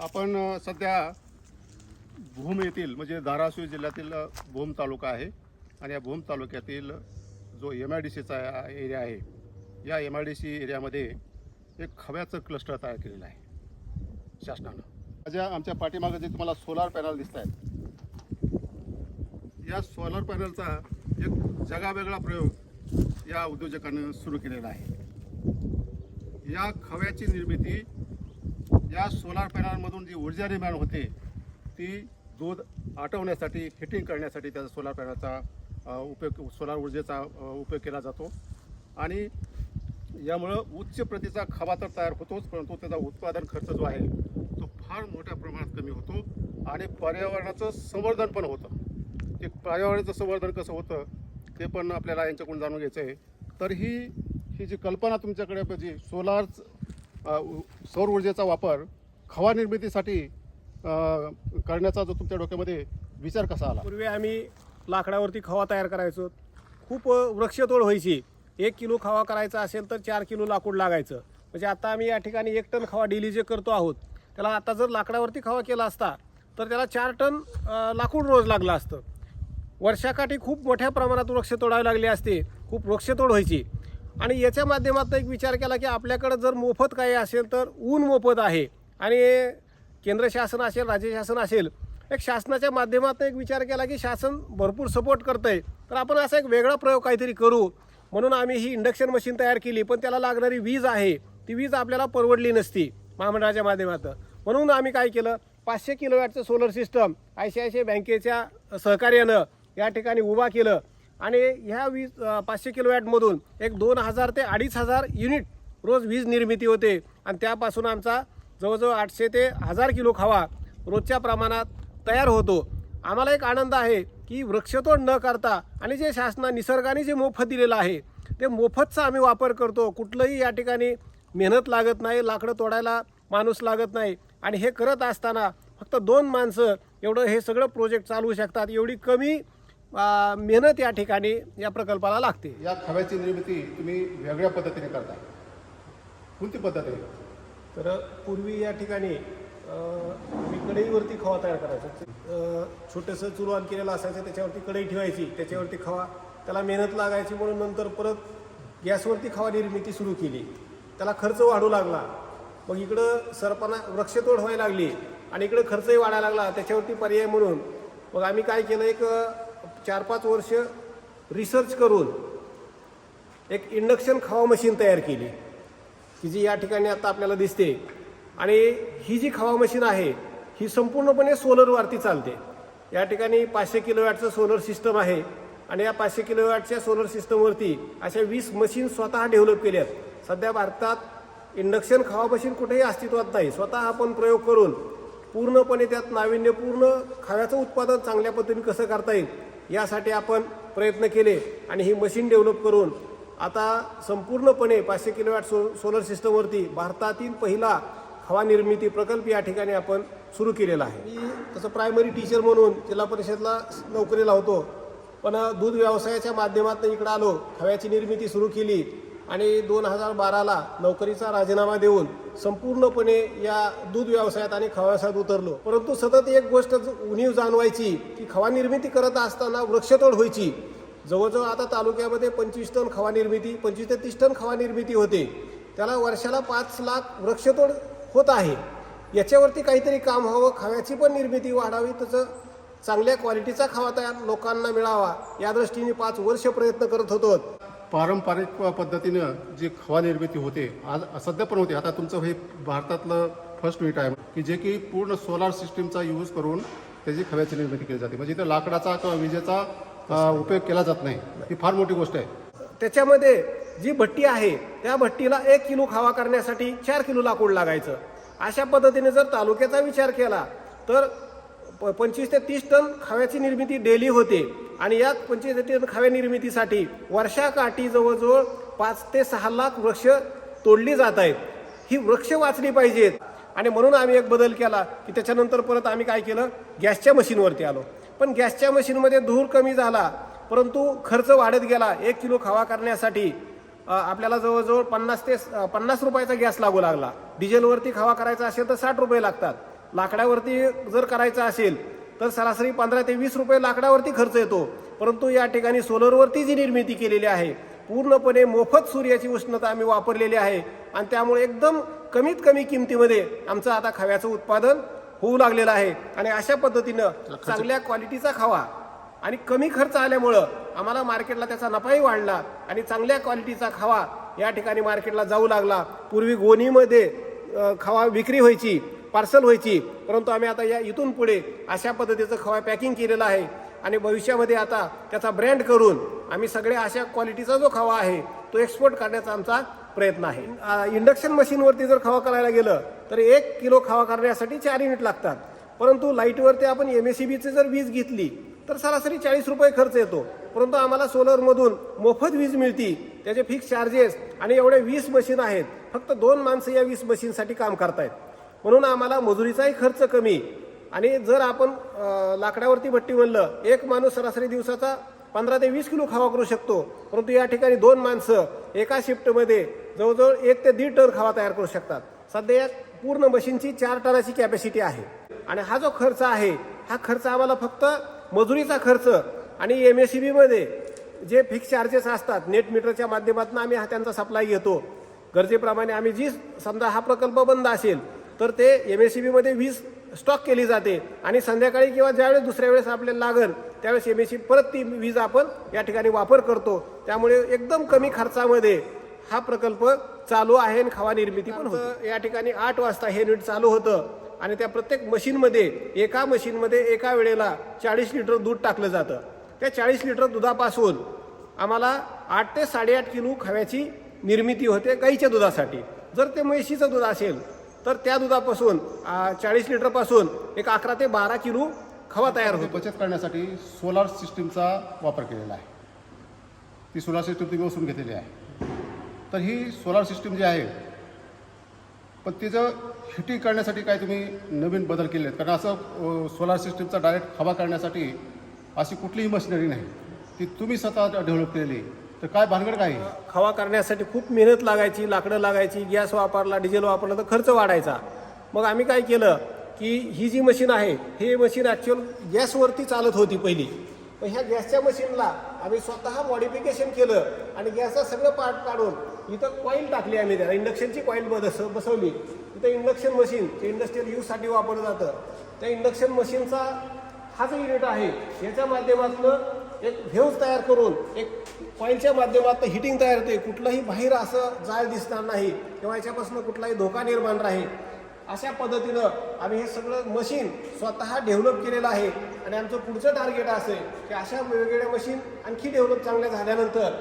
आपण सध्या भूम येथील म्हणजे धाराशिव जिल्ह्यातील भूम तालुका आहे. आणि या भूम तालुक्यातील जो एम आय डी सीचा एरिया आहे या एम आय डी सी एरियामध्ये एक खव्याचं क्लस्टर तयार केलेलं आहे शासनानं. माझ्या आमच्या पाठीमागे जे तुम्हाला सोलार पॅनल दिसत आहेत या सोलार पॅनलचा एक जगावेगळा प्रयोग या उद्योजकानं सुरू केलेला आहे. या खव्याची निर्मिती या सोलार पॅनलमधून जी ऊर्जा निर्माण होते ती दूध आटवण्यासाठी हिटिंग करण्यासाठी त्याचा सोलार पॅनलचा उपयोग सोलार ऊर्जेचा उपयोग केला जातो. आणि यामुळं उच्च प्रतीचा खवा तर तयार होतोच परंतु त्याचा उत्पादन खर्च जो आहे तो फार मोठ्या प्रमाणात कमी होतो आणि पर्यावरणाचं संवर्धन पण होतं. ते पर्यावरणाचं संवर्धन कसं होतं ते पण आपल्याला यांच्याकडून जाणून घ्यायचं आहे. तर ही ही जी कल्पना तुमच्याकडे जी सोलार सौर ऊर्जेचा वापर खवा निर्मितीसाठी करण्याचा जो तुमच्या डोक्यामध्ये विचार कसा आला? पूर्वी आम्ही लाकडावरती खवा तयार करायचो. खूप वृक्षतोड व्हायची. एक किलो खवा करायचा असेल तर चार किलो लाकूड लागायचं. म्हणजे आता आम्ही या ठिकाणी एक टन खवा डेली जे करतो आहोत त्याला आता जर लाकडावरती खवा केला असता तर त्याला चार टन लाकूड रोज लागलं असतं. वर्षाकाठी खूप मोठ्या प्रमाणात वृक्ष तोडावी लागले असते. खूप वृक्षतोड व्हायची. आणि याच्या माध्यमातून एक विचार केला की आपल्याकडं जर मोफत काही असेल तर ऊन मोफत आहे. आणि केंद्र शासन असेल राज्य शासन असेल एक शासनाच्या माध्यमातून एक विचार केला की शासन भरपूर सपोर्ट करतं आहे तर आपण असा एक वेगळा प्रयोग काहीतरी करू. म्हणून आम्ही ही इंडक्शन मशीन तयार केली पण त्याला लागणारी वीज आहे. ती वीज आपल्याला परवडली नसती महामंडळाच्या माध्यमातून. म्हणून आम्ही काय केलं पाचशे किलोवॅटचं solar system I C I C I बँकेच्या सहकार्यानं या ठिकाणी उभा केलं. आणि ह्या वीज पाचशे किलोवॅटमधून एक दोन हजार ते अडीच हजार युनिट रोज वीज निर्मिती होते. आणि त्यापासून आमचा जवळजवळ आठशे ते हजार किलो खावा रोजच्या प्रमाणात तयार होतो. आम्हाला एक आनंद आहे की वृक्षतोड न करता आणि जे शासना निसर्गाने जे मोफत दिलेलं आहे ते मोफतचा आम्ही वापर करतो. कुठलंही या ठिकाणी मेहनत लागत नाही लाकडं तोडायला माणूस लागत नाही. आणि हे करत असताना फक्त दोन माणसं एवढं हे सगळं प्रोजेक्ट चालवू शकतात. एवढी कमी मेहनत या ठिकाणी या प्रकल्पाला लागते. या खव्याची निर्मिती तुम्ही वेगळ्या पद्धतीने करता. कोणती पद्धत आहे? तर पूर्वी या ठिकाणी अं, आम्ही कढईवरती खवा तयार करायचो. छोटंसं चुलवान केलेलं असायचं त्याच्यावरती कढई ठेवायची त्याच्यावरती खवा त्याला मेहनत लागायची म्हणून नंतर परत गॅसवरती खवा निर्मिती सुरू केली. त्याला खर्च वाढू लागला. मग इकडं सरपणा वृक्षतोड व्हायला लागली आणि इकडं खर्चही वाढायला लागला. त्याच्यावरती पर्याय म्हणून. मग आम्ही काय केलं एक चार पाच वर्ष रिसर्च करून एक इंडक्शन खवा मशीन तयार केली. की जी या ठिकाणी आता आपल्याला दिसते. आणि ही जी खवा मशीन आहे ही संपूर्णपणे सोलरवरती चालते. या ठिकाणी पाचशे किलोवॅटचं सोलर सिस्टम आहे. आणि या पाचशे किलोवॅटच्या सोलर सिस्टमवरती अशा वीस मशीन स्वतः डेव्हलप केल्या आहेत सध्या भारतात इंडक्शन खवा मशीन कुठेही अस्तित्वात नाही. स्वतः आपण प्रयोग करून पूर्णपणे त्यात नाविन्यपूर्ण खाव्याचं उत्पादन चांगल्या पद्धतीने कसं करता येईल यासाठी आपण प्रयत्न केले आणि ही मशीन डेव्हलप करून आता संपूर्णपणे पाचशे किलोवॅट सो सोलर सिस्टमवरती भारतातील पहिला हवा निर्मिती प्रकल्प या ठिकाणी आपण सुरू केलेला आहे. मी तसं प्रायमरी टीचर म्हणून जिल्हा परिषदला नोकरीला होतो पण दूध व्यवसायाच्या माध्यमातून इकडं आलो हव्याची निर्मिती सुरू केली आणि दोन हजार बाराला नोकरीचा राजीनामा देऊन संपूर्णपणे या दूध व्यवसायात आणि खवा व्यवसायात उतरलो. परंतु सतत एक गोष्ट उणीव जाणवायची की खवा निर्मिती करत असताना वृक्षतोड व्हायची. जवळजवळ आता तालुक्यामध्ये पंचवीस टन खवा निर्मिती पंचवीस ते तीस टन खवा निर्मिती होते. त्याला वर्षाला पाच लाख वृक्षतोड होत आहे. याच्यावरती काहीतरी काम व्हावं खव्याची पण निर्मिती वाढावी तसं चांगल्या क्वालिटीचा खावा तयार लोकांना मिळावा या दृष्टीने पाच वर्ष प्रयत्न करत होतो. पारंपरिक पद्धतीनं जी खवा निर्मिती होते आज सध्या पण होते. आता तुमचं हे भारतातलं फर्स्ट युनिट आहे की जे की पूर्ण सोलार सिस्टीमचा यूज करून त्याची खव्याची निर्मिती केली जाते. म्हणजे इथं लाकडाचा किंवा विजेचा उपयोग केला जात नाही. ही फार मोठी गोष्ट आहे. त्याच्यामध्ये जी भट्टी आहे त्या भट्टीला एक किलो खावा करण्यासाठी चार किलो लाकूड लागायचं. अशा पद्धतीने जर तालुक्याचा विचार केला तर प- पंचवीस ते तीस टन खाव्याची निर्मिती डेली होते. आणि यात पंचवीस ते खाव्या निर्मितीसाठी वर्षाकाठी जवळजवळ पाच ते सहा लाख वृक्ष तोडली जात आहेत. ही वृक्ष वाचली पाहिजेत. आणि म्हणून आम्ही एक बदल केला की त्याच्यानंतर परत आम्ही काय केलं? गॅसच्या मशीनवरती आलो. पण गॅसच्या मशीनमध्ये धूर कमी झाला परंतु खर्च वाढत गेला. एक किलो खवा करण्यासाठी आपल्याला जवळजवळ पन्नास ते पन्नास रुपयाचा गॅस लागू लागला. डिझेलवरती खवा करायचा असेल तर साठ रुपये लागतात. लाकडावरती जर करायचं असेल तर सरासरी पंधरा ते वीस रुपये लाकडावरती खर्च येतो. परंतु या ठिकाणी सोलरवरती जी निर्मिती केलेली आहे पूर्णपणे मोफत सूर्याची उष्णता आम्ही वापरलेली आहे. आणि त्यामुळे एकदम कमीत कमी किमतीमध्ये आमचं आता खव्याचं उत्पादन होऊ लागलेलं आहे. आणि अशा पद्धतीनं चांगल्या क्वालिटीचा खावा आणि कमी खर्च आल्यामुळं आम्हाला मार्केटला त्याचा नफाही वाढला आणि चांगल्या क्वालिटीचा खावा या ठिकाणी मार्केटला जाऊ लागला. पूर्वी गोणीमध्ये खवा विक्री व्हायची. पार्सल व्हायची. परंतु आम्ही आता या इथून पुढे अशा पद्धतीचं खवा पॅकिंग केलेलं आहे. आणि भविष्यामध्ये आता त्याचा ब्रँड करून आम्ही सगळे अशा क्वालिटीचा जो खवा आहे तो एक्सपोर्ट करण्याचा आमचा प्रयत्न आहे. इंडक्शन मशीनवरती जर खवा करायला गेलं तर एक किलो खवा करण्यासाठी चार युनिट लागतात. परंतु लाईटवरती आपण एम एस सी बीची जर वीज घेतली तर सरासरी चाळीस रुपये खर्च येतो. परंतु आम्हाला सोलरमधून मोफत वीज मिळती त्याचे फिक्स चार्जेस आणि एवढे वीस मशीन आहेत. फक्त दोन माणसं या वीस मशीनसाठी काम करतायत. म्हणून आम्हाला मजुरीचाही खर्च कमी. आणि जर आपण लाकडावरती भट्टी म्हणलं एक माणूस सरासरी दिवसाचा पंधरा ते वीस किलो खावा करू शकतो. परंतु या ठिकाणी दोन माणसं एका शिफ्टमध्ये जवळजवळ एक ते दीड टन खावा तयार करू शकतात. सध्या या पूर्ण मशीनची चार टनाची कॅपॅसिटी आहे. आणि हा जो खर्च आहे हा खर्च आम्हाला फक्त मजुरीचा खर्च आणि एम एस सी बीमध्ये जे फिक्स चार्जेस असतात नेट मीटरच्या माध्यमातून आम्ही हा त्यांचा सप्लाय घेतो. गरजेप्रमाणे आम्ही जी समजा हा प्रकल्प बंद असेल तर ते एम एस सी बीमध्ये वीज स्टॉक केली जाते. आणि संध्याकाळी किंवा ज्यावेळेस दुसऱ्या वेळेस आपल्याला लागल त्यावेळेस एम एस सी परत ती वीज आपण या ठिकाणी वापर करतो. त्यामुळे एकदम कमी खर्चामध्ये हा प्रकल्प चालू आहे आणि खवा निर्मिती पण होतं. या ठिकाणी आठ वाजता हे नीट चालू होतं. आणि त्या प्रत्येक मशीनमध्ये एका मशीनमध्ये एका वेळेला चाळीस लिटर दूध टाकलं जातं. त्या चाळीस लिटर दुधापासून आम्हाला आठ ते साडेआठ किलो खव्याची निर्मिती होते गाईच्या दुधासाठी. जर ते म्हैशीचं दूध असेल तर त्या दुधापासून चाळीस लिटरपासून एक अकरा ते बारा किलो खवा तयार होतो. बचत करण्यासाठी सोलार सिस्टीमचा वापर केलेला आहे. ती सोलार सिस्टीम तुम्ही बसून घेतलेली आहे. तर ही सोलार सिस्टीम जी आहे पण तिचं हिटिंग करण्यासाठी काय तुम्ही नवीन बदल केले आहेत कारण असं सोलार सिस्टीमचा डायरेक्ट हवा करण्यासाठी अशी कुठलीही मशिनरी नाही. ती तुम्ही स्वतः डेव्हलप केलेली. तर काय भानगड काय? आहे? खवा करण्यासाठी खूप मेहनत लागायची लाकडं लागायची गॅस वापरला डिझेल वापरला तर खर्च वाढायचा. मग आम्ही काय केलं की ही जी मशीन आहे हे मशीन ॲक्च्युअल गॅसवरती चालत होती पहिली. पण ह्या गॅसच्या मशीनला आम्ही स्वतः मॉडिफिकेशन केलं आणि गॅसचा सगळं पार्ट काढून इथं कॉईल टाकली आम्ही त्याला. इंडक्शनची कॉईल बस बसवली. इथं इंडक्शन मशीन जे इंडस्ट्रियल यूजसाठी वापरलं जातं. त्या इंडक्शन मशीनचा हा जो युनिट आहे. याच्या माध्यमातून एक व्हेव्ज तयार करून एक कॉईलच्या माध्यमातून हिटिंग तयार होते. कुठलंही बाहेर असं जाळ दिसणार नाही किंवा याच्यापासून कुठलाही धोका निर्माण राहील. अशा पद्धतीनं आम्ही हे सगळं मशीन स्वतः डेव्हलप केलेलं आहे. आणि आमचं पुढचं टार्गेट असं की अशा वेगवेगळ्या मशीन आणखी डेव्हलप चांगल्या झाल्यानंतर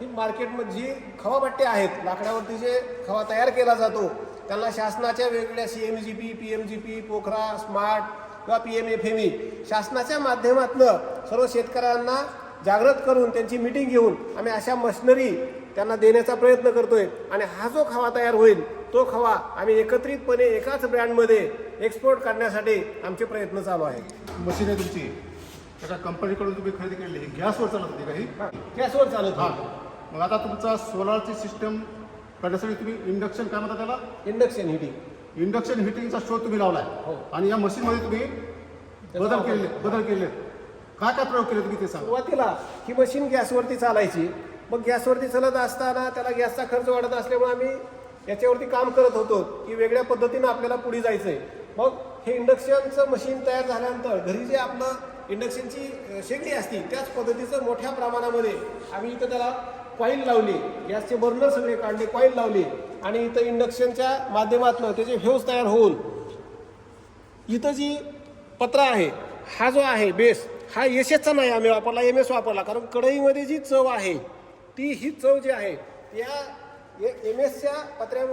ही मार्केटमध्ये जी खवाभट्टे आहेत लाकडावरती जे खवा तयार केला जातो त्यांना शासनाच्या वेगवेगळ्या C M G P P M G P Pokhara smart किंवा P M F M E शासनाच्या माध्यमातनं सर्व शेतकऱ्यांना जागृत करून त्यांची मिटिंग घेऊन आम्ही अशा मशिनरी त्यांना देण्याचा प्रयत्न करतोय. आणि हा जो खवा तयार होईल तो खवा आम्ही एकत्रितपणे एकाच ब्रँडमध्ये एक्सपोर्ट करण्यासाठी आमचे प्रयत्न चालू आहेत. मशीन आहे तुमची. एका कंपनीकडून तुम्ही खरेदी केलेली ही गॅसवर चालत होती काही गॅसवर चालत हां. मग आता तुमचा सोलारची सिस्टम करण्यासाठी तुम्ही इंडक्शन काय म्हणता त्याला? इंडक्शन हिटिंग इंडक्शन हिटिंगचा शोध तुम्ही लावलाय. हो. आणि या मशीनमध्ये तुम्ही बदल केले बदल केले. काय काय प्रयोग केले तुम्ही ते सांगा. सुरुवातीला ही मशीन गॅसवरती चालायची. मग गॅसवरती चालत असताना त्याला गॅसचा खर्च वाढत असल्यामुळे आम्ही याच्यावरती काम करत होतो की वेगळ्या पद्धतीनं आपल्याला पुढे जायचं आहे मग हे इंडक्शनचं मशीन तयार झाल्यानंतर घरी जे आपलं इंडक्शनची शेगडी असती त्याच पद्धतीचं मोठ्या प्रमाणामध्ये आम्ही इथं त्याला कॉईल लावली. गॅसचे बर्नर सगळे काढले कॉईल लावली. आणि इथं इंडक्शनच्या माध्यमातून त्याचे व्ह्यूज तयार होऊन इथं जी पत्रा आहे हा जो आहे बेस हा एसएसचा नाही आम्ही वापरला एम एस वापरला. कारण कढईमध्ये जी चव आहे ती ही चव जी आहे या एम एसच्या पत्र्या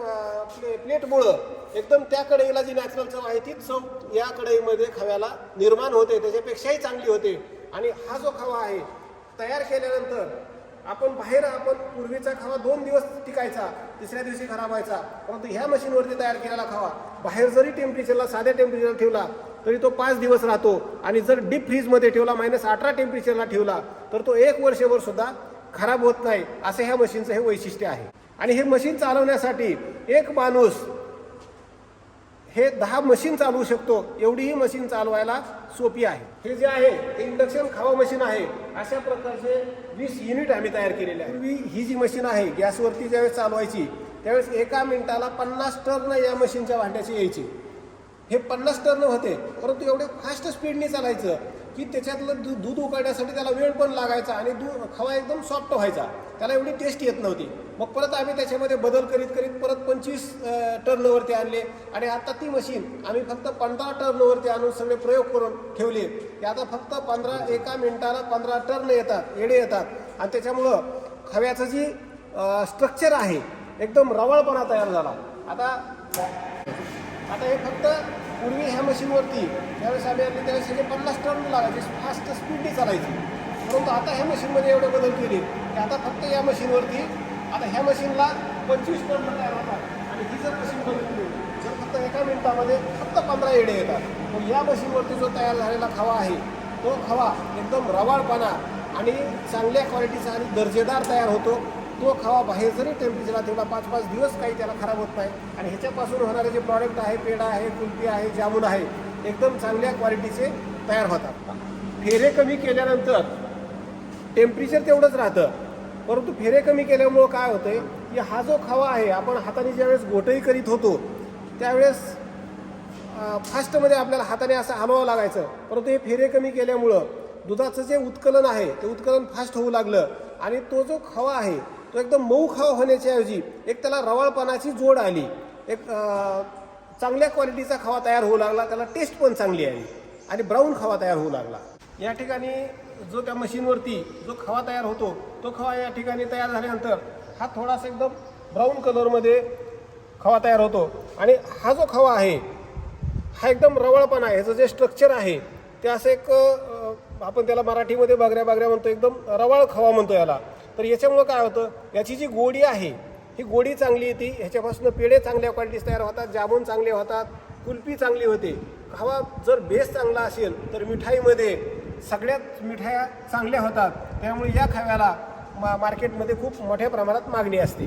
प्ले प्लेटमुळं एकदम त्या कढईला जी नॅचरल चव आहे तीच चव या कढईमध्ये खव्याला निर्माण होते त्याच्यापेक्षाही चांगली होते. आणि हा जो खवा आहे तयार केल्यानंतर आपण बाहेर आपण पूर्वीचा खवा दोन दिवस टिकायचा. तिसऱ्या दिवशी खराब व्हायचा. परंतु ह्या मशीनवरती तयार केलेला खावा. बाहेर जरी टेम्परेचरला साध्या टेम्परेचरला ठेवला तरी तो पाच दिवस राहतो. आणि जर डीप फ्रीजमध्ये ठेवला मायनस अठरा टेम्परेचरला ठेवला तर तो एक वर्षभर सुद्धा खराब होत नाही असं ह्या मशीनचं हे वैशिष्ट्य आहे. आणि हे मशीन चालवण्यासाठी एक माणूस हे दहा मशीन चालवू शकतो एवढी ही मशीन चालवायला सोपी आहे. हे जे आहे ते इंडक्शन खावा मशीन आहे. अशा प्रकारचे वीस युनिट आम्ही तयार केलेले आहे. ही जी मशीन आहे गॅसवरती ज्यावेळेस चालवायची त्यावेळेस एका मिनिटाला पन्नास टर्न या मशीनच्या भांड्याची यायची. हे पन्नास टर्न होते परंतु एवढे फास्ट स्पीडने चालायचं. की त्याच्यातलं दूध दूध उकळण्यासाठी त्याला वेळ पण लागायचा आणि दूध खवा एकदम सॉफ्ट व्हायचा. त्याला एवढी टेस्ट येत नव्हती. मग परत आम्ही त्याच्यामध्ये बदल करीत करीत परत पंचवीस टर्नवरती आणले. आणि आता ती मशीन आम्ही फक्त पंधरा टर्नवरती आणून सगळे प्रयोग करून ठेवले. की आता फक्त पंधरा एका मिनिटाला पंधरा टर्न येतात येडे येतात. आणि त्याच्यामुळं खव्याचं जी स्ट्रक्चर आहे एकदम रवळपणा तयार झाला. आता आता हे फक्त पूर्वी ह्या मशीनवरती ज्यावेळेस आम्ही आणली त्यावेळेस सगळे पन्नास टर्न लागायचे फास्ट स्पीडने चालायची. परंतु आता ह्या मशीनमध्ये एवढे बदल केले की आता फक्त या मशीनवरती आता ह्या मशीनला पंचवीस टर्न तयार होतात आणि ही जर मशीन बघितली जर फक्त एका मिनिटामध्ये फक्त पंधरा येडे येतात. मग या मशीनवरती जो तयार झालेला खवा आहे तो खवा एकदम रवाळपणा आणि चांगल्या क्वालिटीचा आणि दर्जेदार तयार होतो. तो खावा बाहेर जरी टेम्परेचरला ठेवला पाच पाच दिवस काही त्याला खराब होत नाही. आणि ह्याच्यापासून होणारे जे प्रॉडक्ट आहे पेढा आहे कुल्फी आहे जामून आहे एकदम चांगल्या क्वालिटीचे तयार होतात. फेरे कमी केल्यानंतर टेम्परेचर तेवढंच राहतं. परंतु फेरे कमी केल्यामुळं काय होतंय की हा जो खावा आहे आपण हाताने ज्यावेळेस गोटही करीत होतो त्यावेळेस फास्टमध्ये आपल्याला हाताने असं हलवावं लागायचं. परंतु हे फेरे कमी केल्यामुळं दुधाचं जे उत्कलन आहे ते उत्कलन फास्ट होऊ लागलं. आणि तो जो खवा आहे तो एकदम मऊ खावा होण्याच्या ऐवजी एक त्याला रवाळपणाची जोड आली. एक चांगल्या क्वालिटीचा खावा तयार होऊ लागला त्याला टेस्ट पण चांगली आली आणि ब्राऊन खावा तयार होऊ लागला. या ठिकाणी जो त्या मशीनवरती जो खवा तयार होतो तो खवा या ठिकाणी तयार झाल्यानंतर हा थोडासा एकदम ब्राऊन कलरमध्ये खवा तयार होतो. आणि हा जो खवा आहे हा एकदम रवळपणा आहे ह्याचं जे स्ट्रक्चर आहे ते असं एक आपण त्याला मराठीमध्ये बागऱ्या बागऱ्या म्हणतो एकदम रवाळ खवा म्हणतो याला. तर याच्यामुळं काय होतं? याची जी गोडी आहे ही गोडी चांगली येते. ह्याच्यापासून पेढे चांगल्या क्वालिटीज तयार होतात जामून चांगले होतात कुल्फी चांगली होते. खवा जर बेस चांगला असेल तर मिठाईमध्ये सगळ्यात मिठाया चांगल्या होतात. त्यामुळे या खव्याला मा मार्केटमध्ये खूप मोठ्या प्रमाणात मागणी असते.